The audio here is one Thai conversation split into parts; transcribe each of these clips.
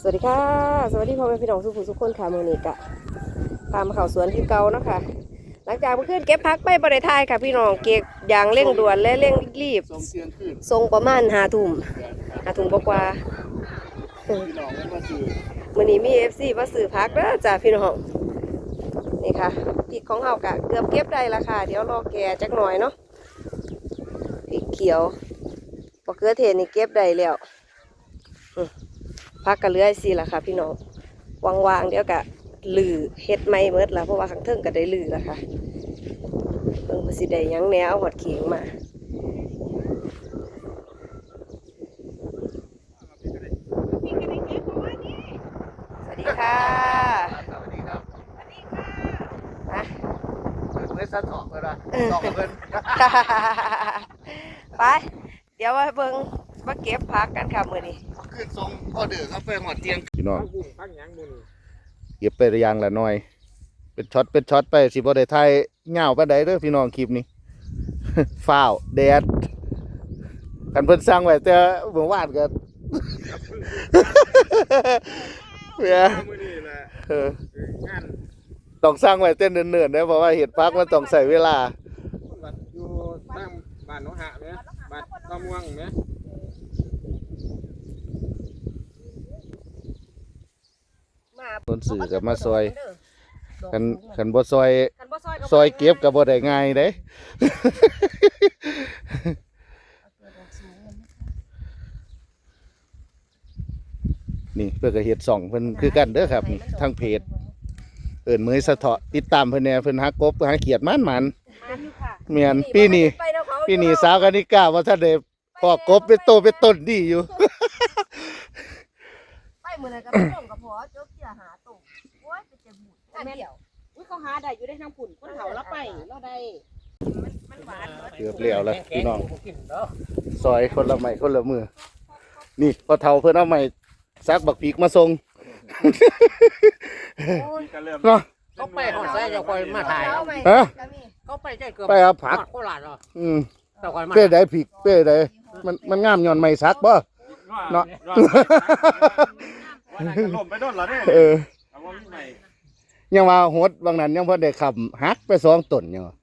สวัสดีค่ะ สวัสดีพ่อแม่พี่น้องทุกผู้ทุกคนค่ะมือนี้กะพามาเข้าสวนที่เก่าเนาะค่ะหลังจากเมื่อคืนเก็บพักไปบริทายค่ะ พี่น้องเก็บอย่างเร่งด่วนและเร่งรีบทรงประมาณหาทุ่มหาทุ่มกว่าเออพี่น้องไม่มาซื้อนี้มีเอฟซีมาซื้อพักแล้วจ้าพี่น้องนี่ค่ะพริกของเฮากะเกือบเก็บได้ละค่ะ เดี๋ยวรอแก่จักหน่อยเนาะพริกเขียวบะเขือเทนี่เก็บได้แล้วอื พักกะเหลือยสิละค่ะพี่น้องวางๆเดี๋ยวกะลือเฮ็ดไม่เมิดละเพราะว่าข้างเทิงก็ได้ลือละค่ะเพิ่งมาสิได้หยังแหนวหอดเขียงมาสวัสดีค่ะสวัสดีครับนะเมื่อสัตว์ออกเลยนะออกเงินไป เดี๋ยวมาเบิ่ง มาเก็บผักกันค่ะมื้อนี้ขึ้นทรงพ่อเดือครับไปหอดเตียงพี่น้องพักบุ้งพักหยังบุญเก็บไประยังละหน่อย เป็นช็อตเป็นช็อตไปสิบ่ได้ไทยเงาปานใดเด้อพี่น้องคลิปนี้ ฟ้าวแดดกันเพิ่นสร้างไว้แต่เมื่อวานก็เนี่ยมือนี่แหละเออ งานต้องสร้างไว้เต้นเนิ่นๆนะเพราะว่าเห็ดพักมันต้องใส่เวลาวัดอยู่ตั้งบ้านหนองหะไหมบ้านมะม่วงไหมมา คนสื่อกับมาซอยคันคันบ่ซอยคันบ่ซอยซอยเก็บก็บ่ได้ง่ายเด้นี่เพื่อก็เฮ็ดส่องเพิ่นคือกันเด้อครับนี่ทางเพจ เอิ้นมือสะเถาะติดตามเพิ่นแหน่เพิ่นหากบหาเขียดมันมันมาอยู่ค่ะๆแม่นปีนี้ไปเนาะเขาปีนี้สาวกนิกาว่าท่านได้ พอกบเป็นโตเป็นต้นดีอยู่ ไปมื้อนั้นก็ไปส่งกับพอจบเสียหาตุ่มโอ้ยไปเจ็บบุญอันเดียวอุ้ยเขาหาได้อยู่ได้ทั้งผุ่นคนเฒ่าแล้วไปแล้วได้มันมันหวานเบิดเกือบแล้วล่ะพี่น้องซอยคนละไม้คนละมือ นี่พอเฒ่าเพิ่นเอาไม้ซักบักพีกมาส่งก็เริ่มเนาะเขาไปหอดใส่เจ้าคอยมาถ่ายเอาไหมฮะก็มีเขาไปใช่เกือบไปเอาผักหอดโคราชเหรออืมเจ้าคอยมาเป้ใดพีกเป้ใด มันมันงามย้อนไม้ซักบ่เนาะวันนั้นก็ล่มไปโดนล้วเนี่ยเออเอาว่ามีใหม่ยังว่าโหดบางนั้นยังพอได้ขับหักไปสองต้นยังว่า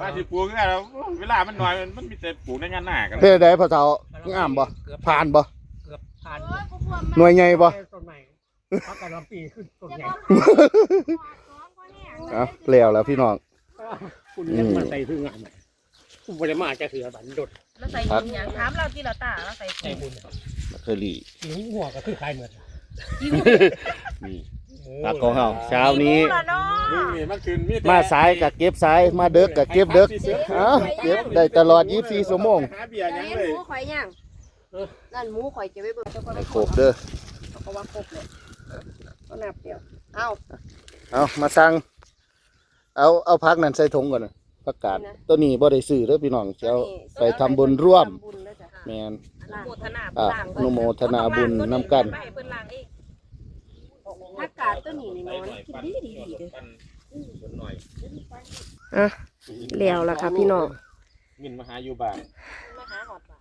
ว่าสิปลูกง่ยแล้วเวลามันน้อยมันมีแต่ปลูกในงานหน้ากันเป้ใดพอเฒ่างามบ่ผ่านบ่เกือบผ่านหน่วยใหญ่บ่ต้นใหม่พักกันลำปีขึ้นต้นใหญ่เอ้าแล้วแล้วพี่น้องคุณยังมาใส่ถึงงานไหนคุณ บ่ได้มาจะเถือบันดดแล้วใส่ถุงหยังถามเราที่เราตาเราใส่ใจบุญเคอรี่หิวหัวก็คือคลายเหมือนนี่ผักของเฮาเช้านี้ละเนาะนี่นี่มันคืนมีแต่มาสายกับเก็บสาย มาเดึกกับเก็บเดึกเอ้าเก็บได้ตลอด 24ชั่วโมงหาเบียร์จะยังเห็นเลหย มูข่อยย่างนั่นหมูข่อยจะไปเบิ่งเจ้าคนให้ครบเด้อ เขาก็ว่าครบเลยก็นับเดียว เอาเอามาสั่งเอาเอาพักนั้นใส่ถุงก่อนนะ ประกาศตัวนี้บ่ได้ซื้อเด้อพี่น้องสิเจ้าไปทำบุญร่วมทำบุญแล้วจ้ะแมนโมทนาอะอนุโมทนาบุญน้ำกัน ไปให้เพิ่นล้างเองอากาศตัวนี้นี่นอนกินดีดีดีเด้อหน่อยอะแล้วล่ะค่ะพี่น้องมินมาหาอยู่บ้านมาหาหอดบา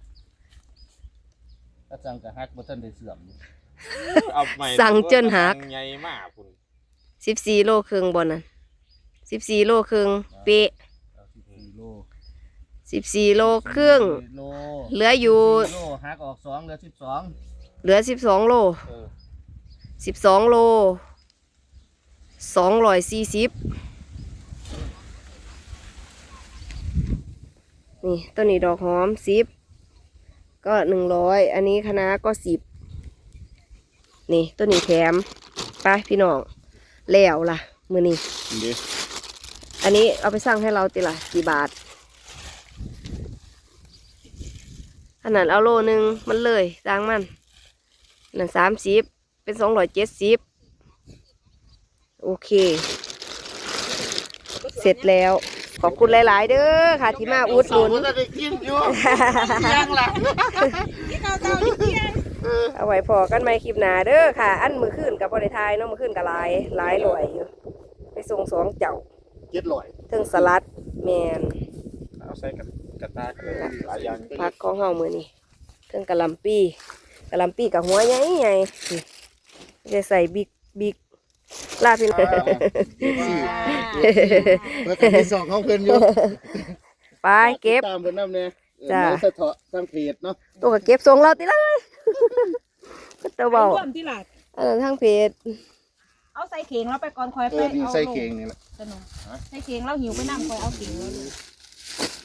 อาจารย์ก็ฮักบ่ทันได้เสื่อมเอาใหม่สั่งจนหักใหญ่มากคุณสิบสี่โลครึ่งบนนั้นสิบสี่โลครึ่งเป๊ะ14โล สิบสี่โลครึ่ง โลเหลืออยู่โลฮักออก2เหลือ12เหลือสิบสองโลเออสิบสองโลสองร้อยสี่สิบนี่ตัวนี้ดอกหอมสิบก็หนึ่งร้อยอันนี้คะน้าก็สิบนี่ตัวนี้แถมไปพี่น้องแล้วล่ะมือนี้ นี่อันนี้เอาไปสร้างให้เราติละกี่บาท อันนั้นเอาโลหนึ่งมันเลยสร้างมันอันนั้นสามสิบเป็นสองร้อยเจ็ดสิบโอเค เสร็จแล้ว ขอบคุณหลาย ๆ เด้อค่ะที่มาอุดหนุนบ่ทันได้กินอยู่ยังล่ะเอาไว้พอกันไหมคลิปหนาเด้อค่ะ อันมือขึ้นกับบริทายเนาะมือขึ้นกับลายลายลอยอยู่ไปส่งสองเจ้า700เทิงสลัดแมนเอาใส่กับ กระตากหลายอย่างพักของเฮามือนี่เทิงกะหลำปีกะหลำปีกับหัวใหญ่ใหญ่นี่จะใส่บิ๊กบิ๊กลาพี่น้องเพิ่นมีสองของเพิ่นอยู่ไปเก็บตามเพิ่นนำแน่จ้ะในสะเทาะทางเพจเนาะตัวก็เก็บส่งเราติละก็จะไปเบาร่วมที่หลักอันนั้นทางเพจเอาใส่เข่งแล้วไปก่อนคอยเอไปอนี่เอาใส่เข่งนี่แหละสนุกใส่เข่งแล้วหิวไปนั่งคอยเอาเข่งแล้วดู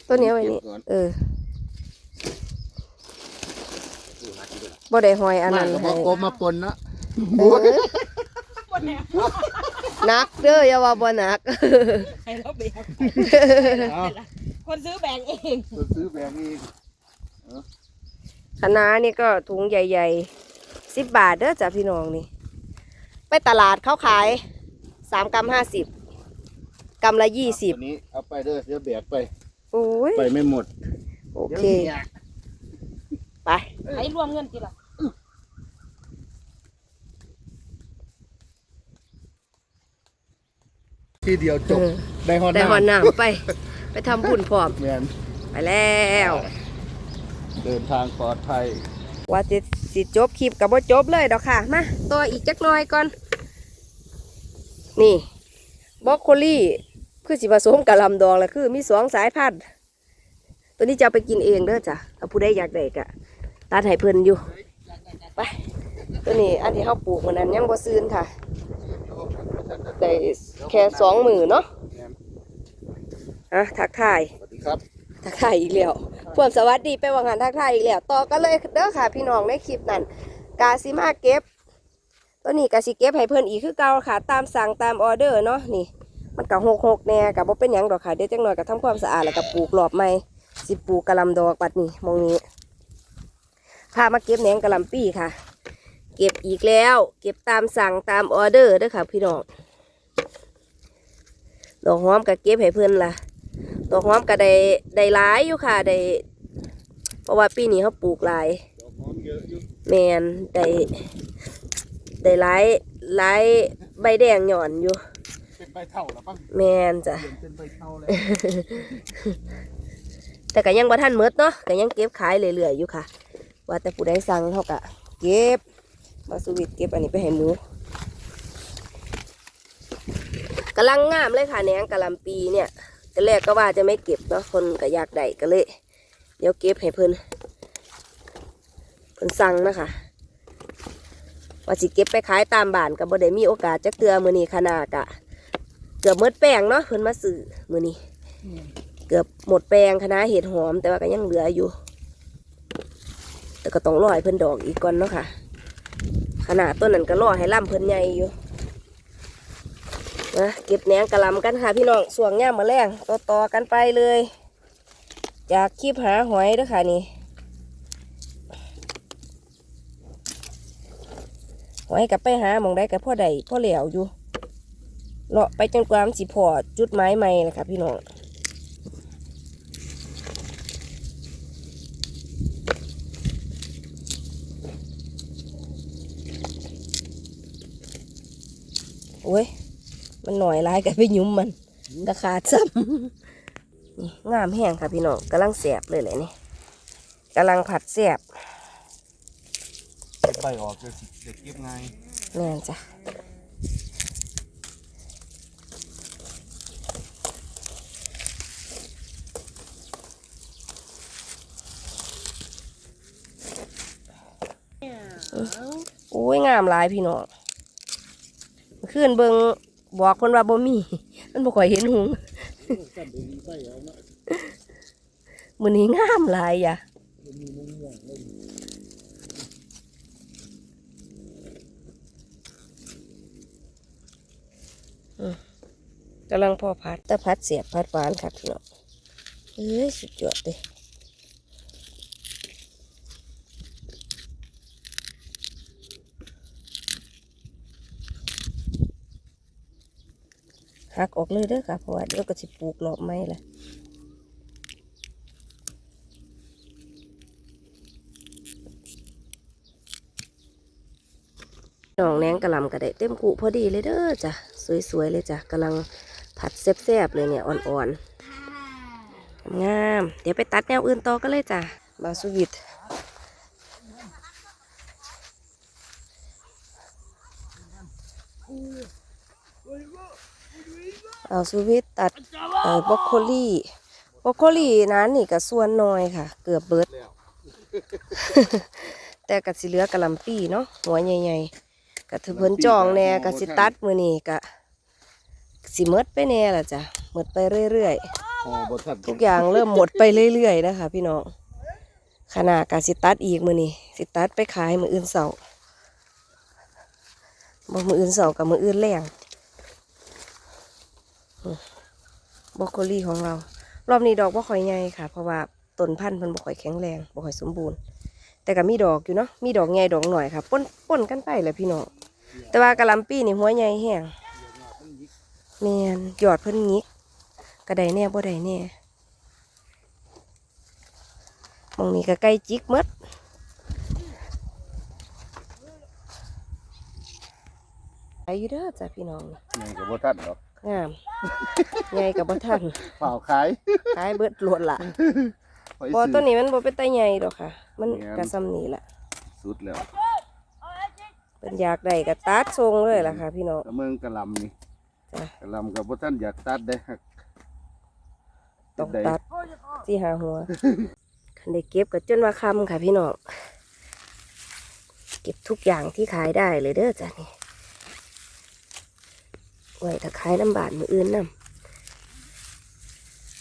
ตัวนี้เอาไว้นี่เก็บก่อน เออบ่ได้หอยอันมานั้นก็ให้บ่กบมาปนเนาะเออหนักเด้ออย่าว่าบ่หนักให้เราแบกเอาคนซื้อแบกเองซื้อแบบนี้คณะนี่ก็ถุงใหญ่ๆสิบบาทเด้อจ้ะพี่น้องนี่ ไปตลาดเขาขายสามกรัมห้าสิบกรัมละยี่สิบตัวนี้เอาไปเด้อเดี๋ยวแบกไป โอ้ยไปไม่หมด โอดี๋ยวเคนี่ยไปให้รวมเงินทีละทีเดียวจบเออได้ฮอดได้หอนน้น้ำไป ไปทำบุญพร้อมำแม่นไปแล้ว เดินทางปลอดภัยว่าจะสิจบคลิปกับว่าจบเลยดอกค่ะ มาตัวอีกจักหน่อยก่อน นี่บล็อกโคลี่ คือสิผสมกับลำดองแล้วคือมีสองสายพันธุ์ตัวนี้จะเอาไปกินเองเด้อจ้ะถ้าผู้ใดอยากได้ก็ตัดให้เพิ่นอยู่ ไป ตัวนี้อันที่เขาปลูกมันนั้นยังบ่ซื้นค่ะได้แค่สองมือเนาะอะทักทายสวัสดีครับทักทายอีกแล้วพวกสวัสดีไปวางงานทักทายอีกแล้ว ต่อกันเลยเด้อค่ะ พี่น้องในคลิปนั้นกาซิมาเก็บ ตัวนี้กาสิเก็บให้เพื่อนอีกคือเก่าค่ะ ตามสั่งตามออเดอร์เนาะนี่ มันก็หกหกๆแน่กับบ่เป็นหยังดอกค่ะเดี๋ยวจังหน่อยก็ทำความสะอาดแล้วก็ปลูกหลอบใหม่สิปลูกกะลำดอกปัดนี่มองนี้พามาเก็บแหนงกะลำปีค่ะ เก็บอีกแล้ว เก็บตามสั่งตามออเดอร์เด้อค่ะ พี่น้องดอกหอมก็เก็บให้เพื่อนล่ะดอกหอมก็ได้ได้หลายอยู่ค่ะได้เพราะว่าปีนี้เขาปลูกหลายแมนได้ได้หลายหลายใบแดงหย่อนอยู่ ใบเท่าแล้วป่ะแมนจ้ะ เปลี่ยนเป็นใบเท่าแล้วแต่ก็ยังบ่ทันหมดเนาะก็ยังเก็บขายเรื่อยๆอยู่ค่ะ ว่าแต่ผู้ใดสั่งเขาก็เก็บมาสวิตเก็บอันนี้ไปให้หมูกำลังงามเลยค่ะแหนงกะหลำปีเนี่ยแต่แรกก็ว่าจะไม่เก็บเนาะคนก็อยากได้ก็เลย เดี๋ยวเก็บให้เพิ่นเพิ่นสั่งนะคะว่าสิเก็บไปขายตามบ้านก็บ่ได้มีโอกาสจักเตือมื้อนี้ขนาดกะ เกือบหมดแป้งเนาะเพิ่นมาซื้อมื้อนี้เกือบหมดแปลงคณะเห็ดหอม แต่ว่าก็ยังเหลืออยู่ แต่ก็ต้องรอให้เพิ่นดอกอีกก่อนเนาะค่ะขนาดต้นนั้นก็รอให้ล่ำเพิ่นใหญ่อยู่นะเก็บแหนงกะหลำกันค่ะพี่น้องส่วงย่ามมาแรงต่อต่อๆกันไปเลย จากคลิปหาหอยเด้วยค่ะนี่หอยกับไปหาหมองได้กับพ่อใดพ่อเหลวอยู่ เลาะไปจนกว่ามันสิพอจุดไม้ใหม่เลยค่ะพี่น้องโอ้ย มันหน่อยร้ายกันไปยุ้มมันกระขาดซ้ำนี่งามแห้งค่ะพี่น้องกำลังแสบเลยเลยนี่กำลังผัดแสบเก็บใบออกเดี๋ยวสิเดี๋ยวเก็บไงายแม่นจ้ะ โอ้ยงามหลายพี่น้องขึ้นเบิงบอกคนว่าบ่มี มันบ่ค่อยเห็นหงกันดีไปเอามือนี้งามหลายอะกำลังพอพัดแต่พัดเสียบพัดหวานครับพี่น้องเอ้ยสุดยอดเลย หักออกเลยเด้อค่ะ เพราะว่าเดี๋ยวก็จะปลูกหลอบไม้ละน้องแนงกะลำกระเดะเต็มกุพอดีเลยเด้อจ้ะ สวยๆเลยจ้ะกำลังผัดแซ่บๆเลยเนี่ยอ่อนๆงาม เดี๋ยวไปตัดแนวอื่นต่อกันเลยจ้ะบาสวิต เอาสุวิทตัดเอ่อบรอกโคลีบรอกโคลีนั้นนี่ก็ส่วนน้อยค่ะ เกือบเบิด แต่ก็สิเหลือกะหล่ำปีเนาะหัวใหญ่ๆก็ถือเพิ่นจองแน่ก็สิตัดมื้อนี้ก็สิหมดไปแน่ล่ะจ้ะหมดไปเรื่อยๆอ๋อบ่ทันทุกอย่างเริ่มหมดไปเรื่อยๆนะคะพี่น้องขนาดกาสิตัดอีกมือนี่สิตัดไปขายมืออื่นเสาร์บอกมืออื่นเสาร์กับมืออื่นแรง บรอกโคลีของเรา รอบนี้ดอกบ่ค่อยใหญ่ค่ะ เพราะว่าต้นพันธุ์มันบ่ค่อยแข็งแรงบ่ค่อยสมบูรณ์ แต่ก็มีดอกอยู่เนาะมีดอกใหญ่ดอกหน่อยค่ะปนปนกันไปแหละพี่น้องแต่ว่ากะหลำปีนี่หัวใหญ่แห้งแมนหยอดเพิ่นงิกกระไดแน่บ่ไดแน่มองนี้ก็ใกล้จิกมดไปอยู่เด้อจ้ะพี่น้องนี่ก็บ่ทันดอก งามใหญ่กับบ่ทันเปล่าขายขายเบิดโลดละไปบ่ซื้อตัวนี้มันบ่เป็นตาใหญ่ดอกค่ะ มันแม่นกะซ้ำนี้ล่ะสุดแล้วเป็นอยากได้ก็ตัดทรงเลยล่ะค่ะ พี่น้องกระเมืองกระหลำนี่จ้ะกระหลำกับบ่ทันอยากตัดได้ฮักต้องตัดที่หาหัวคันได้เก็บก็จนว่าคำค่ะพี่น้องเก็บทุกอย่างที่ขายได้เลยเด้อจ้ะนี่ ไว้ถ้าขายน้ำบาทมืออื่นนำ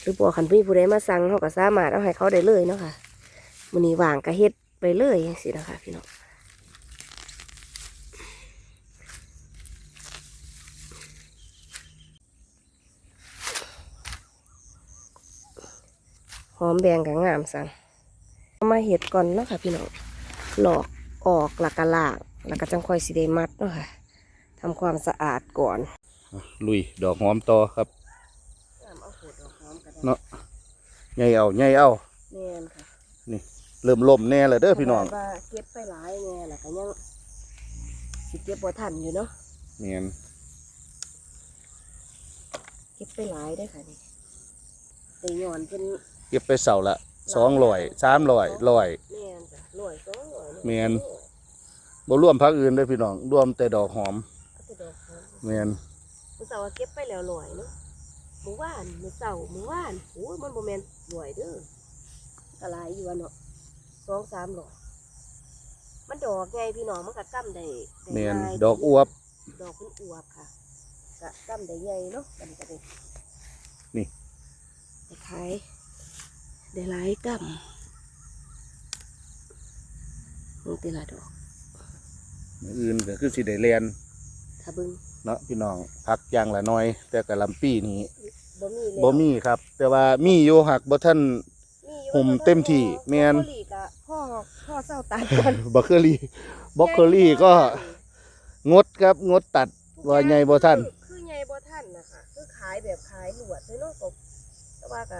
หรือบอกคันพี่ผู้ใดมาสั่งเขาก็สามารถเอาให้เขาได้เลยเนาะค่ะมือนี้วางก็เฮ็ดไปเลยสินะคะพี่น้องหอมแบงกับงามสั่งมาเห็ดก่อนเนาะค่ะพี่น้องหลอกออกหลักกะลากแล้วก็จังค่อยสิได้มัดเนาะค่ะทำความสะอาดก่อน ลุยดอกหอมต่อครับเนาะใหญ่เอาใหญ่เอาแน่นค่ะเริ่มล่มแน่แล้วเด้อพี่น้องว่าเก็บไปหลายแน่แล้วก็ยังสิเก็บบ่ทันอยู่เนาะแม่นเก็บไปหลายได้อค่ะนี่แต่ย้อนเป็นเก็บไปเสาละ200 300 100แม่นจ้ะร้อยสองร้อยแม่นบ่รวมพักอื่นเด้อพี่น้องรวมแต่ดอกหอมเอาแต่ดอกหอมแม่น มื้อเสาร์เก็บไปแล้วร้อยเนาะมื้อวานมื้อเสาร์มื้อวานโอ้ยมันบ่แม่นร้อยเด้อก็หลายอยู่อะเนาะสองสามร้อยมันดอกไงพี่น้องมันก็กั้มได้ได้แม่นง่ายดอกอวบ ดอกเพิ่นอวบค่ะก็กั้มได้ใหญ่เนาะมันก็ได้นี่ ได้ขายได้หลายกั้มมึงตีละดอก มื้ออื่นก็คือสิได้เรียนถ้าเบิ่ง เนาะพี่น้องพักอย่างละน้อย แต่กะลำปีนี้บ่มีแล้วบ่มีครับ แต่ว่ามีอยู่หักบ่ทันมีอยู่ผมเต็มที่แม่นบรอกโคลีก็พ่อพ่อเศร้าตายก่อนบล็อกเกอรี่บล็อกเกอรี่ก็งดครับงดตัดว่าใหญ่บ่ทันคือคือใหญ่บ่ทันนะคะคือขายแบบขายหลวดเลยเนาะก็แต่ว่าก็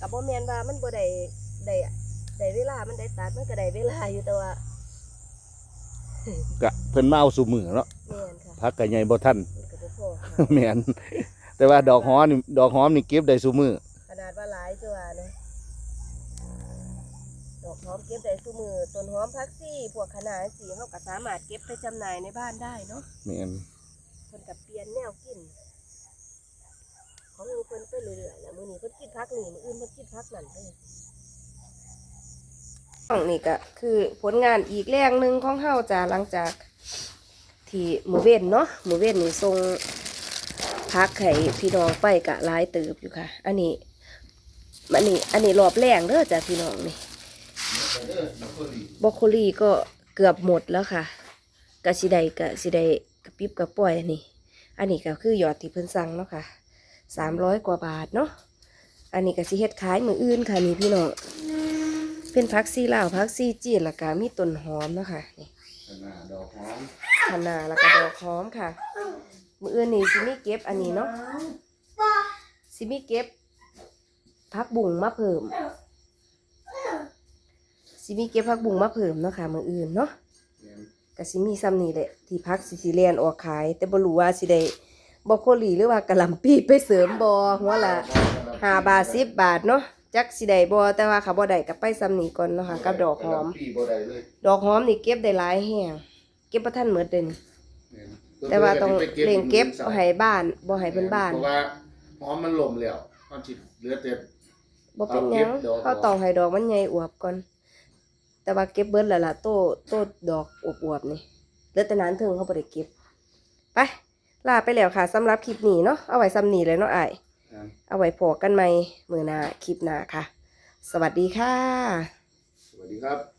ก็บ่แม่นว่ามันบ่ได้ได้ได้เวลามันได้ตัดมันก็ได้เวลาอยู่แต่ว่ากะเพิ่นมาเอาสู่มือเนาะ แม่นค่ะ พักก็ใหญ่บ่ทันมันก็บ่พอค่ะแม่นแต่ว่าดอกหอมนี่ดอกหอมนี่เก็บได้สู่มือขนาดว่าหลายจังว่าเนาะดอกหอมเก็บได้ซุมือต้นหอมพักซี่พวกขนาดสีเฮาก็สามารถเก็บไปจำหน่ายในบ้านได้เนาะแม่นเพิ่นกับเปลี่ยนแนวกินของเพิ่นไปเรื่อยๆแล้วมื้อนี้เพิ่นกินพักนี่มื้ออื่นเพิ่นกินพักนั่นเด้อนี่ก็คือผลงานอีกแรงหนึ่งของเฮาจ้าหลังจาก ที่หมูเว้นเนาะหมูเว้นนี่ส่งพักให้พี่น้องไปกะหลายเติบอยู่ค่ะ อันนี้อันนี้ อันนี้รอบแรงเด้อจ้าพี่น้องนี่บรอกโคลีก็เกือบหมดแล้วค่ะกะสิไดกะสิไดกระปิบกระป่อยอันนี้ อันนี้ก็คือยอดที่เพิ่นสั่งเนาะค่ะสามร้อยกว่าบาทเนาะอันนี้ก็สิเฮ็ดขายมืออื่นค่ะนี่พี่น้องเป็นพักซีลาวพักซีจีนล้วก็มีต้นหอมเนาะค่ะนี่ดอกหอม คะนาแล้วก็ดอกหอมค่ะ มืออื่นนี่สิมีเก็บอันนี้เนาะสิมีเก็บพักบุ่งมาเพิ่มสิมีเก็บพักบุ่งมาเพิ่มเนาะค่ะ มืออื่นเนาะก็สิมีซ้ำนี่แหละที่พักสิสิเลียนออกขาย แต่บ่รู้ว่าสิได้บรอกโคลีหรือว่ากะหล่ำปีไปเสริมบ่หัวละห้าบาทสิบบาทเนาะจักสิได้บ่แต่ว่าเขาบ่ได้ก็ไปซ้ำนี่ก่อนเนาะค่ะกับดอกหอมปีบ่ได้เลยดอกหอมนี่เก็บได้หลายแฮงเก็บบ่ทันหมดเด้อนี่แม่นตแต่ว่าต้องเร่งเก็บบ่ให้บ้านบ่ให้เพิ่นบ้านเพราะว่าหอมมันล่มแล้วตอนสิเหลือแต่บ่เป็นหยังเอาเก็บดอกเขาต้องให้ดอกมันใหญ่อวบก่อน แต่ว่าเก็บเบิดแล้วล่ะโตโตดอกอวบๆนี่เหลือแต่นั้นถึงเขาบ่ได้เก็บไปลาไปแล้วค่ะสำหรับคลิปนี้เนาะเอาไว้ซ้ำนี้เลยเนาะอ้ายครับเอาไว้พอกันใหม่มื้อหน้าคลิปหน้าค่ะ สวัสดีค่ะ สวัสดีครับ